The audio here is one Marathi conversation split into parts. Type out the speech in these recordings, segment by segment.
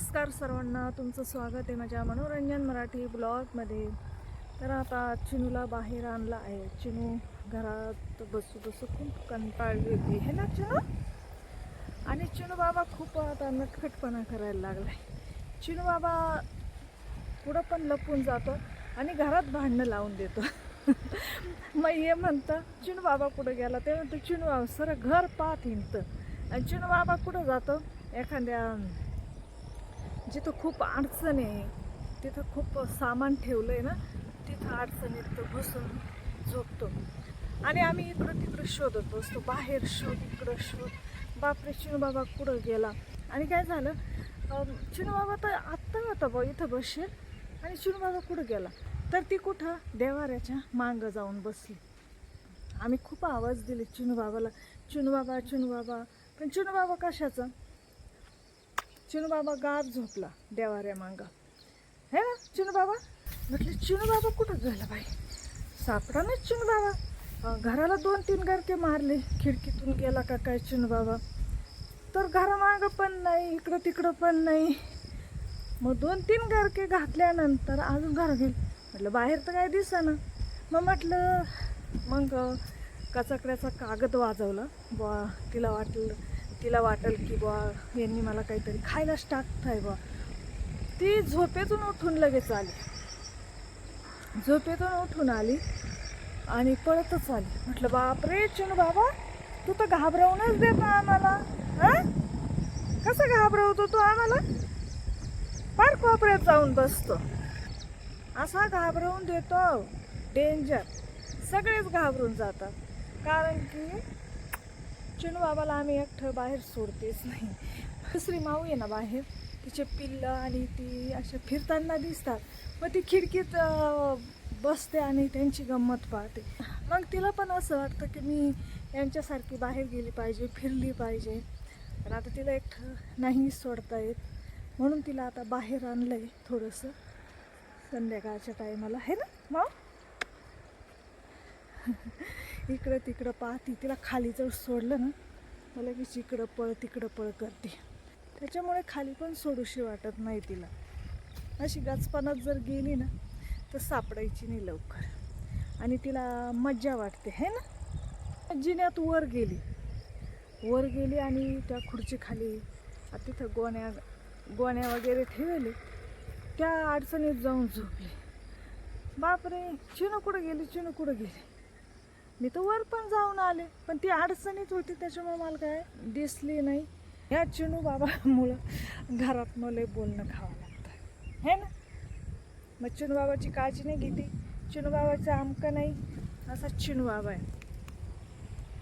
नमस्कार सर्वांना तुमचं स्वागत आहे माझ्या मनोरंजन मराठी ब्लॉगमध्ये. तर आता चिनूला बाहेर आणला आहे. चिनू घरात बसू बसू खूप कंटाळली होती. हे ना चिनू? आणि चिनू बाबा खूप आता नटखटपणा करायला लागलाय. चिनू बाबा पुढं पण लपून जातो आणि घरात भांडणं लावून देतो. मग हे म्हणतं चिनू बाबा कुठं गेला. ते म्हणतं चिनू बाबा सर घर पाहत हिंडतं. आणि चिनू बाबा कुठं जातो एखाद्या जिथं खूप अडचण आहे तिथं खूप सामान ठेवलं आहे ना तिथं अडचणीत तो बसून झोपतो. आणि आम्ही इकडं तिकडं शोधत असतो बाहेर शोध इकडं शोध. बापरे चिनूबाबा कुठं गेला? आणि काय झालं? चिनूबाबा तर आत्ता होता बा इथं बसेल. आणि चिनूबाबा कुठं गेला? तर ती कुठं? देवाऱ्याच्या मागं जाऊन बसली. आम्ही खूप आवाज दिले चिनूबाबाला. बाबाला चिनूबाबा. बाबा पण चिनूबाबा कशाचा? चिनूबाबा गार झोपला देवाऱ्या मांग. हे ना चिनूबाबा? म्हटलं चिनू बाबा कुठं गेला बाई? सापडा चिनूबाबा? बाबा घराला दोन तीन गरके मारले खिडकीतून गेला का काय चिनूबाबा? तर घरामागं पण नाही इकडं तिकडं पण नाही. मग दोन तीन गरके घातल्यानंतर अजून घर गेल. म्हटलं बाहेर तर काय दिसेना. मग म्हटलं मग कचकड्याचा कागद वाजवला. बुवा तिला वाटलं तिला वाटेल की बुवा यांनी मला काहीतरी खायलाच टाकताय बुवा. ती झोपेतून उठून लगेच आली. झोपेतून उठून आली आणि पळतच आली. म्हटलं बापरे चिनू बाबा तू तर घाबरवूनच देतो आम्हाला. हां? कसं घाबरवतो तू आम्हाला? फार कोपऱ्यात जाऊन बसतो. असा घाबरवून देतो. डेंजर सगळेच घाबरून जातात. कारण की चिनू बाबाला आम्ही एकटं बाहेर सोडतेच नाही. दुसरी माऊ आहे ना बाहेर तिचे पिल्लं आणि ती अशा फिरताना दिसतात. मग ती खिडकीत बसते आणि त्यांची गंमत पाहते. मग तिला पण असं वाटतं की मी यांच्यासारखी बाहेर गेली पाहिजे फिरली पाहिजे. पण आता तिला एकटं नाही सोडता येत. म्हणून तिला आता बाहेर आणलं आहे थोडंसं संध्याकाळच्या टायमाला आहे ना मग इकडं तिकडं पाहती तिला खाली जर सोडलं ना मला की इकडं पळ तिकडं पळ करते. त्याच्यामुळे खाली पण सोडूशी वाटत नाही तिला. अशी गचपानात जर गेली ना तर सापडायची नाही लवकर. आणि तिला मज्जा वाटते है ना? जिन्यात वर गेली. वर गेली आणि त्या खुर्चीखाली तिथं गोण्या गोण्या वगैरे ठेवले. त्या अडचणीत जाऊन झोपली. बापरे चिनू कुठं गेली चिनू कुठं गेली? मी तर वर पण जाऊन आले पण ती अडचणीत होती त्याच्यामुळे मला काय दिसली नाही. या चिनू बाबामुळं घरात मला बोलणं खावं लागतं हे ना? मग चिनू बाबाची काळजी नाही घेते चिनू बाबाचं आमकं नाही असा चिनू बाबा आहे.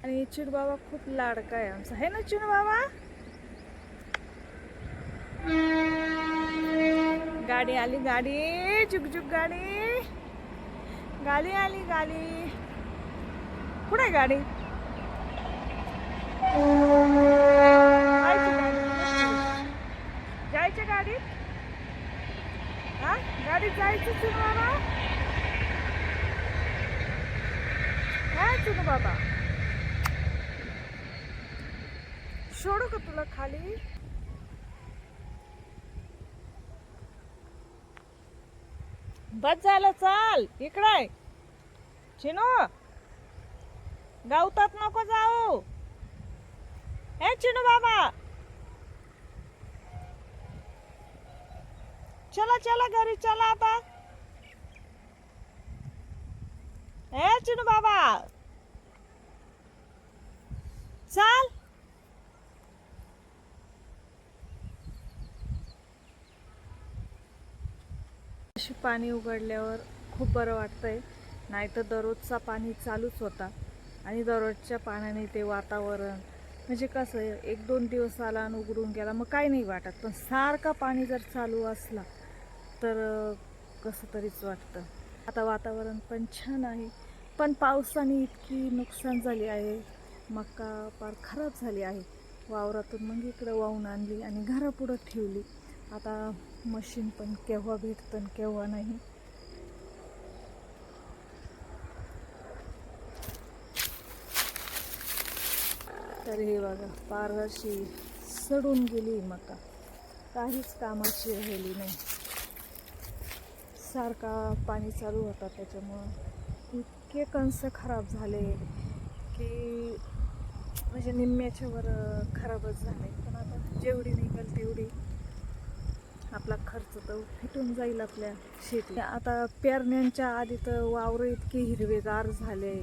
आणि चिनू बाबा खूप लाडका आहे आमचा. हे ना चिनू बाबा? गाडी आली गाडी. जुगजुग गाडी. गाडी आली गाडी. कुठे आहे गाडी? जायची गाडी. गाडीत हा? गाडीत जायचं चुनू बाबा काय चुनू बाबा सोडू का तुला खाली? बस झालं चाल. इकडे चिनो. गावतात नको जाऊ. हे चिनू बाबा. चला चला घरी चला आता. हे चिनू बाबा. चाल. अशी पाणी उघडल्यावर खूप बरं वाटतंय. नाही तर दररोजचा पाणी चालूच होता. आणि दररोजच्या पाण्याने ते वातावरण म्हणजे कसं आहे, एक दोन दिवस आला आणि उघडून गेला मग काही नाही वाटत. पण सारखा पाणी जर चालू असला तर कसं तरीच वाटतं. आता वातावरण पण छान आहे. पण पावसाने इतकी नुकसान झाली आहे. मका फार खराब झाली आहे. वावरातून मग इकडं वाहून आणली आणि घरापुढं ठेवली. आता मशीन पण केव्हा भेटतं आणि केव्हा नाही. तर हे बघा पार अशी सडून गेली मका. काहीच कामाची राहिली नाही. सारखा पाणी चालू होता त्याच्यामुळं. इतके कंस खराब झाले की म्हणजे निम्म्याच्या वर खराबच झाले. पण आता जेवढी निघेल तेवढी. आपला खर्च तर फिटून जाईल आपल्या शेती आता पेरण्यांच्या आधी तर वावर इतके हिरवेगार झाले.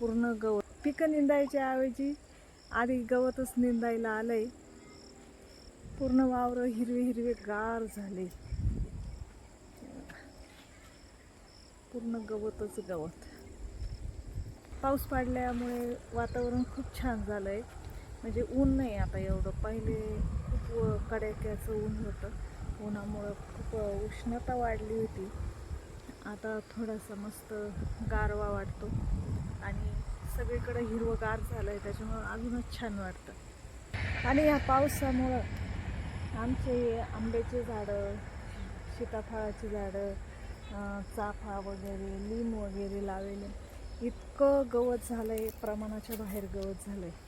पूर्ण गवत. पिकं निंदायच्या ऐवजी आधी गवतच निंदायला आलंय. पूर्ण वावर हिरवे हिरवे गार झाले. पूर्ण गवतच गवत. पाऊस पडल्यामुळे वातावरण खूप छान झालं आहे म्हणजे ऊन नाही आता एवढं. पहिले खूप कड्याक्याचं कडाक्याचं ऊन होतं. उन्हामुळं खूप उष्णता वाढली होती. आता थोडासा मस्त गारवा वाटतो. सगळीकडे हिरवंगार झालं आहे त्याच्यामुळं अजूनच छान वाटतं. आणि या पावसामुळं आमचे आंब्याचे झाडं सीताफळाची झाडं चाफा वगैरे लिंब वगैरे लावलेले. इतकं गवत झालं आहे प्रमाणाच्या बाहेर गवत झालं आहे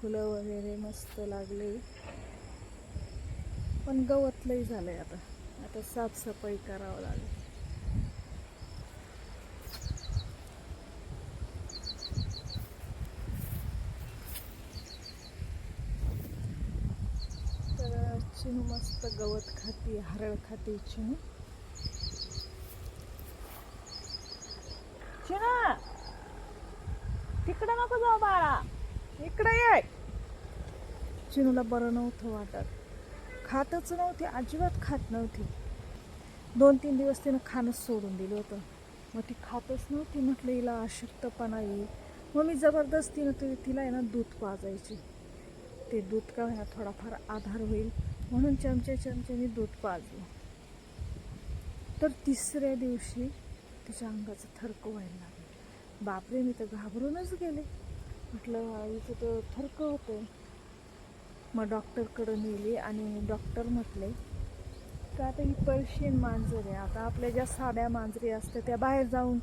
फुलं वगैरे मस्त लागले. पण गवत लई आहे आता. आता साफसफाई करावं लागेल तर चिनू मस्त गवत खाती हरळ खाते चिनू. चिना! तिकडं नको जाऊ बाळा. इकडे ये. चिनूला बरं नव्हतं वाटत. खातच नव्हती अजिबात खात नव्हती. दोन तीन दिवस तिनं खाणंच सोडून दिलं होतं. मग ती खातच नव्हती म्हटलं हिला अशक्तपणा येईल. मग मी जबरदस्तीनं तिला आहे ना दूध पाजायची. ते दूध का थोडाफार आधार होईल. म्हणून चमचे चमच्याने दूध पाजलं. तर तिसऱ्या दिवशी तिच्या अंगाचं थरकं व्हायला लागलं. बापरे मी तर घाबरूनच गेले. म्हटलं इथं तर थरकं होतं मग डॉक्टरकडं नेली आणि डॉक्टर म्हटले तर आता ही पर्शियन मांजर आहे आता आपल्या ज्या साध्या मांजरी असतात त्या बाहेर जाऊन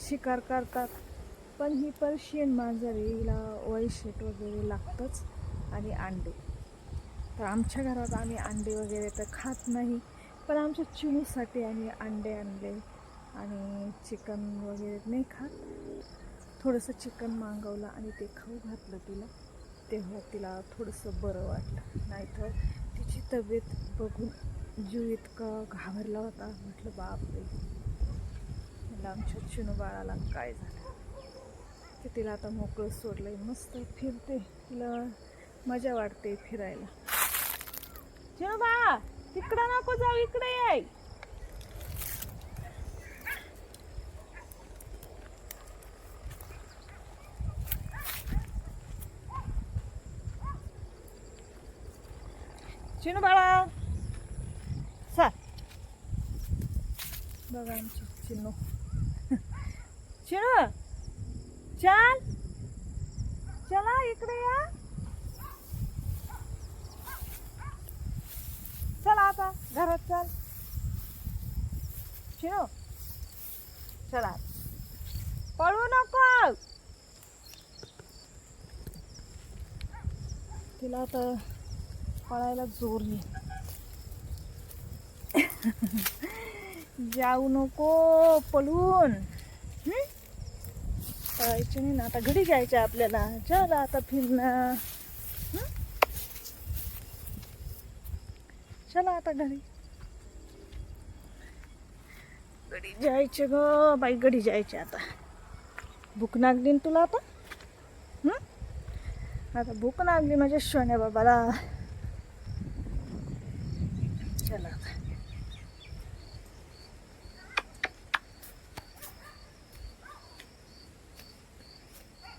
शिकार करतात. पण ही पर्शियन मांजर आहे हिला वैशेट वगैरे लागतंच आणि अंडे. तर आमच्या घरात आम्ही अंडे वगैरे तर खात नाही पण आमच्या चिमूसाठी आम्ही अंडे आणले आणि चिकन वगैरे नाही खात. थोडंसं चिकन मागवलं आणि ते खाऊ घातलं तिला. तेव्हा तिला थोडंसं बरं वाटलं. नाहीतर तिची तब्येत बघून जीव इतका घाबरला होता. म्हटलं बापरे मला आमच्या चिनू बाळाला काय झालं? तर तिला आता मोकळं सोडलंय. मस्त फिरते. तिला मजा वाटते फिरायला. चिनू बा तिकडं नको जाऊ इकडे याय चिनू बाळा सा. बघा आमची चिनू. चिनू चल. चला इकडे या चला आता घरात चल. शिनो. चला. पळू नको. तिला आता पळायला जोर येईल जाऊ नको पळून. हं? नाही ना आता घरी जायचं आपल्याला. चला आता फिरणं. चला आता घरी. घडी जायचे ग बाई घडी जायचे आता. भूक लागली तुला आता? आता भूक लागली माझ्या शोन्या बाबाला चला आता.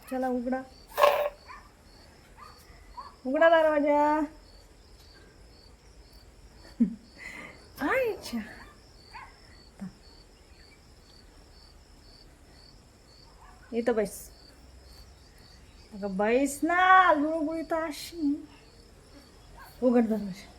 चला उघडा. उघडा दरवाजा. आईच्या इथं बैस. अगं बैस ना लुळगुळी तर अशी. उघड दरवाजा